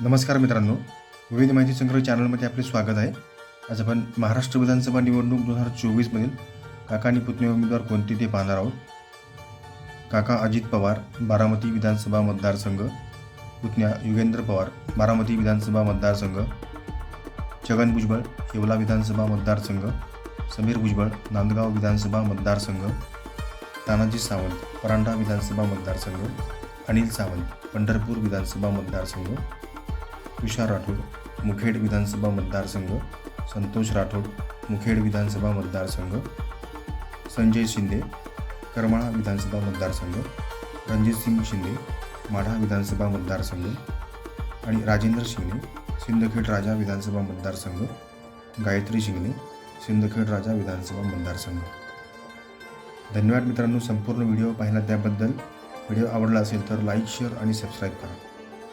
नमस्कार मित्रांनो. विविध माहिती संग्रह चॅनलमध्ये आपले स्वागत आहे. आज आपण महाराष्ट्र विधानसभा निवडणूक दोन हजार चोवीसमधील काका आणि पुतणे उमेदवार कोणते ते पाहणार आहोत. काका अजित पवार बारामती विधानसभा मतदारसंघ. पुतण्या युगेंद्र पवार बारामती विधानसभा मतदारसंघ. छगन भुजबळ येवला विधानसभा मतदारसंघ. समीर भुजबळ नांदगाव विधानसभा मतदारसंघ. तानाजी सावंत परांडा विधानसभा मतदारसंघ. अनिल सावंत पंढरपूर विधानसभा मतदारसंघ. तुषार राठोड मुखेड विधानसभा मतदारसंघ संतोष राठोड मुखेड विधानसभा मतदारसंघ संजय शिंदे करमाळा विधानसभा मतदारसंघ रणजितसिंग शिंदे माढा विधानसभा मतदारसंघ आणि राजेंद्र शिंगणे सिंदखेड राजा विधानसभा मतदारसंघ गायत्री शिंगणे सिंदखेड राजा विधानसभा मतदारसंघ. धन्यवाद मित्रांनो संपूर्ण व्हिडिओ पाहिला त्याबद्दल. व्हिडिओ आवडला असेल तर लाईक शेअर आणि सबस्क्राईब करा.